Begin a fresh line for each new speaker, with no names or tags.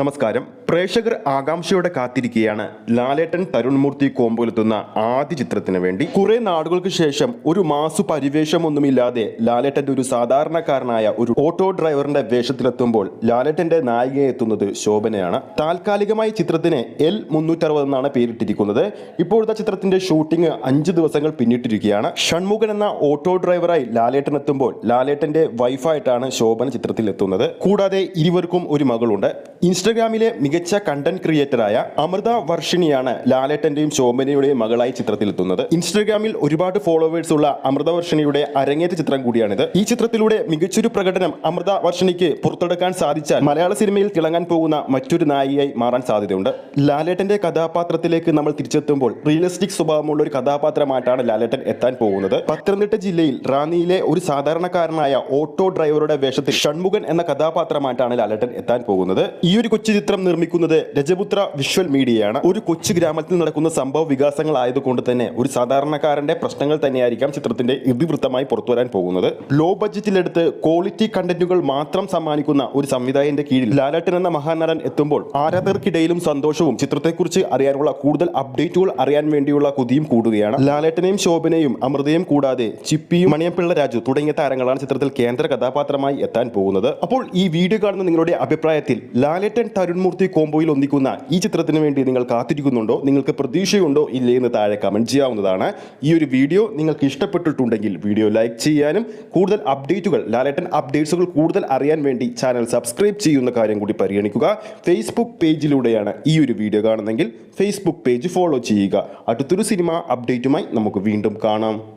നമസ്കാരം. പ്രേക്ഷകർ ആകാംക്ഷയോടെ കാത്തിരിക്കുകയാണ്. ലാലേട്ടൻ തരുൺമൂർത്തി കോമ്പോലെത്തുന്ന ആദ്യ ചിത്രത്തിന് വേണ്ടി. കുറെ നാടുകൾക്ക് ശേഷം ഒരു മാസു പരിവേഷമൊന്നുമില്ലാതെ ലാലേട്ടന്റെ ഒരു സാധാരണക്കാരനായ ഒരു ഓട്ടോ ഡ്രൈവറിന്റെ വേഷത്തിലെത്തുമ്പോൾ ലാലേട്ടന്റെ നായികയെ എത്തുന്നത് ശോഭനയാണ്. താൽക്കാലികമായി ചിത്രത്തിന് എൽ മുന്നൂറ്ററുപത് എന്നാണ് പേരിട്ടിരിക്കുന്നത്. ഇപ്പോഴത്തെ ചിത്രത്തിന്റെ ഷൂട്ടിംഗ് അഞ്ച് ദിവസങ്ങൾ പിന്നിട്ടിരിക്കുകയാണ്. ഷൺമുഖൻ എന്ന ഓട്ടോ ഡ്രൈവറായി ലാലേട്ടൻ എത്തുമ്പോൾ ലാലേട്ടന്റെ വൈഫായിട്ടാണ് ശോഭന ചിത്രത്തിൽ എത്തുന്നത് കൂടാതെ ഇരുവർക്കും ഒരു മകളുണ്ട്. ഇൻസ്റ്റഗ്രാമിലെ മികച്ച കണ്ടന്റ് ക്രിയേറ്ററായ അമൃത വർഷിണിയാണ് ലാലേട്ടന്റെയും ശോഭനയുടെയും മകളായി ചിത്രത്തിലെത്തുന്നത്. ഇൻസ്റ്റഗ്രാമിൽ ഒരുപാട് ഫോളോവേഴ്സ് ഉള്ള അമൃത വർഷിണിയുടെ അരങ്ങേറ്റ ചിത്രം കൂടിയാണിത്. ഈ ചിത്രത്തിലൂടെ മികച്ചൊരു പ്രകടനം അമൃത വർഷിണിക്ക് പുറത്തെടുക്കാൻ സാധിച്ചാൽ മലയാള സിനിമയിൽ തിളങ്ങാൻ പോകുന്ന മറ്റൊരു നായികയായി മാറാൻ സാധ്യതയുണ്ട്. ലാലേട്ടന്റെ കഥാപാത്രത്തിലേക്ക് നമ്മൾ തിരിച്ചെത്തുമ്പോൾ റിയലിസ്റ്റിക് സ്വഭാവമുള്ള ഒരു കഥാപാത്രമായിട്ടാണ് ലാലേട്ടൻ എത്താൻ പോകുന്നത്. പത്തനംതിട്ട ജില്ലയിൽ റാന്നിയിലെ ഒരു സാധാരണക്കാരനായ ഓട്ടോ ഡ്രൈവറുടെ വേഷത്തിൽ ഷൺമുഖൻ എന്ന കഥാപാത്രമായിട്ടാണ് ലാലേട്ടൻ എത്താൻ പോകുന്നത്. ഈ ഒരു കൊച്ചു ചിത്രം നിർമ്മിക്കുന്നത് രജപുത്ര വിഷ്വൽ മീഡിയയാണ്. ഒരു കൊച്ചു ഗ്രാമത്തിൽ നടക്കുന്ന സംഭവ വികാസങ്ങൾ ആയതുകൊണ്ട് തന്നെ ഒരു സാധാരണക്കാരന്റെ പ്രശ്നങ്ങൾ തന്നെയായിരിക്കാം ചിത്രത്തിന്റെ ഇതിവൃത്തമായി പുറത്തുവരാൻ പോകുന്നത്. ലോ ബഡ്ജറ്റിലെടുത്ത് ക്വാളിറ്റി കണ്ടന്റുകൾ മാത്രം സമ്മാനിക്കുന്ന ഒരു സംവിധായകന്റെ കീഴിൽ ലാലട്ടൻ എന്ന മഹാനടൻ എത്തുമ്പോൾ ആരാധകർക്കിടയിലും സന്തോഷവും ചിത്രത്തെക്കുറിച്ച് അറിയാനുള്ള കൂടുതൽ അപ്ഡേറ്റുകൾ അറിയാൻ വേണ്ടിയുള്ള കൊതിയും കൂടുകയാണ്. ലാലേട്ടനെയും ശോഭനയും അമൃതയും കൂടാതെ ചിപ്പിയും മണിയപ്പിള്ള രാജു തുടങ്ങിയ താരങ്ങളാണ് ചിത്രത്തിൽ കേന്ദ്ര കഥാപാത്രമായി എത്താൻ പോകുന്നത്. അപ്പോൾ ഈ വീഡിയോ കാണുന്ന നിങ്ങളുടെ അഭിപ്രായത്തിൽ ലാലേട്ടൻ തരുൺമൂർത്തി കോംബോയിൽ ഒന്നിക്കുന്ന ഈ ചിത്രത്തിന് വേണ്ടി നിങ്ങൾ കാത്തിരിക്കുന്നുണ്ടോ? നിങ്ങൾക്ക് പ്രതീക്ഷയുണ്ടോ? ഇല്ലേ എന്ന് താഴെ കമന്റ് ചെയ്യാവുന്നതാണ്. ഈ ഒരു വീഡിയോ നിങ്ങൾക്ക് ഇഷ്ടപ്പെട്ടിട്ടുണ്ടെങ്കിൽ വീഡിയോ ലൈക്ക് ചെയ്യാനും കൂടുതൽ അപ്ഡേറ്റുകൾ ലാലേട്ടൻ അപ്ഡേറ്റ്സുകൾ കൂടുതൽ അറിയാൻ വേണ്ടി ചാനൽ സബ്സ്ക്രൈബ് ചെയ്യുന്ന കാര്യം കൂടി പരിഗണിക്കുക. ഫേസ്ബുക്ക് പേജിലൂടെയാണ് ഈ ഒരു വീഡിയോ കാണുന്നതെങ്കിൽ ഫേസ്ബുക്ക് പേജ് ഫോളോ ചെയ്യുക. അടുത്തൊരു സിനിമ അപ്ഡേറ്റുമായി നമുക്ക് വീണ്ടും കാണാം.